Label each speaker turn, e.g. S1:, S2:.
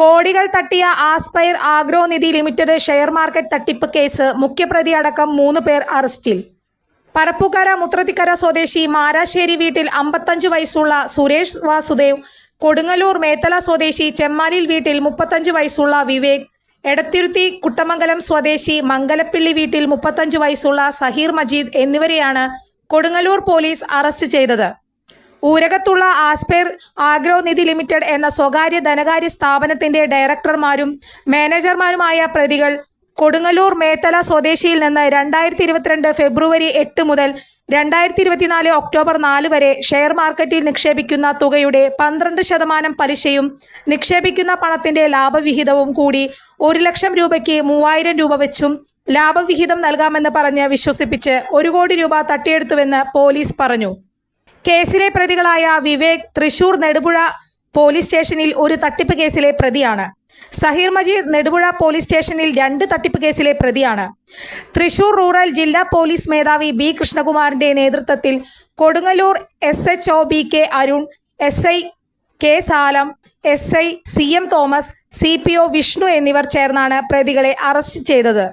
S1: കോടികൾ തട്ടിയ Aspire agro Nidhi limited share market തട്ടിപ്പ് കേസ് മുഖ്യപ്രതി അടക്കം മൂന്ന് പേർ അറസ്റ്റിൽ. പരപ്പുകര മുത്രത്തിക്കര സ്വദേശി മാരാശ്ശേരി വീട്ടിൽ അമ്പത്തഞ്ച് വയസ്സുള്ള സുരേഷ് വാസുദേവ് കൊടുങ്ങല്ലൂർ മേത്തല സ്വദേശി ചെമ്മാലിൽ വീട്ടിൽ മുപ്പത്തഞ്ച് വയസ്സുള്ള വിവേക് എടത്തിരുത്തി കുട്ടമംഗലം സ്വദേശി മംഗലപ്പിള്ളി വീട്ടിൽ മുപ്പത്തഞ്ച് വയസ്സുള്ള സഹീർ മജീദ് എന്നിവരെയാണ് കൊടുങ്ങല്ലൂർ പോലീസ് അറസ്റ്റ് ചെയ്തത്. ഊരകത്തുള്ള ആസ്പെയർ ആഗ്രോ നിധി ലിമിറ്റഡ് എന്ന സ്വകാര്യ ധനകാര്യ സ്ഥാപനത്തിന്റെ ഡയറക്ടർമാരും മാനേജർമാരുമായ പ്രതികൾ കൊടുങ്ങല്ലൂർ മേത്തല സ്വദേശിയിൽ നിന്ന് രണ്ടായിരത്തി ഇരുപത്തിരണ്ട് ഫെബ്രുവരി എട്ട് മുതൽ രണ്ടായിരത്തി ഇരുപത്തിനാല് ഒക്ടോബർ നാല് വരെ ഷെയർ മാർക്കറ്റിൽ നിക്ഷേപിക്കുന്ന തുകയുടെ പന്ത്രണ്ട് ശതമാനം പലിശയും നിക്ഷേപിക്കുന്ന പണത്തിന്റെ ലാഭവിഹിതവും കൂടി ഒരു ലക്ഷം രൂപയ്ക്ക് മൂവായിരം രൂപ വെച്ചും ലാഭവിഹിതം നൽകാമെന്ന് പറഞ്ഞ് വിശ്വസിപ്പിച്ച് ഒരു കോടി രൂപ തട്ടിയെടുത്തുവെന്ന് പോലീസ് പറഞ്ഞു. കേസിലെ പ്രതികളായ വിവേക് തൃശൂർ നെടുപുഴ പോലീസ് സ്റ്റേഷനിൽ ഒരു തട്ടിപ്പ് കേസിലെ പ്രതിയാണ്. സഹീർ മജീദ് നെടുപുഴ പോലീസ് സ്റ്റേഷനിൽ രണ്ട് തട്ടിപ്പ് കേസിലെ പ്രതിയാണ്. തൃശൂർ റൂറൽ ജില്ലാ പോലീസ് മേധാവി ബി കൃഷ്ണകുമാറിന്റെ നേതൃത്വത്തിൽ Kodungallur S H O B K Arun S I K Salam S I C M Thomas C P O Vishnu എന്നിവർ ചേർന്നാണ് പ്രതികളെ അറസ്റ്റ് ചെയ്തത്.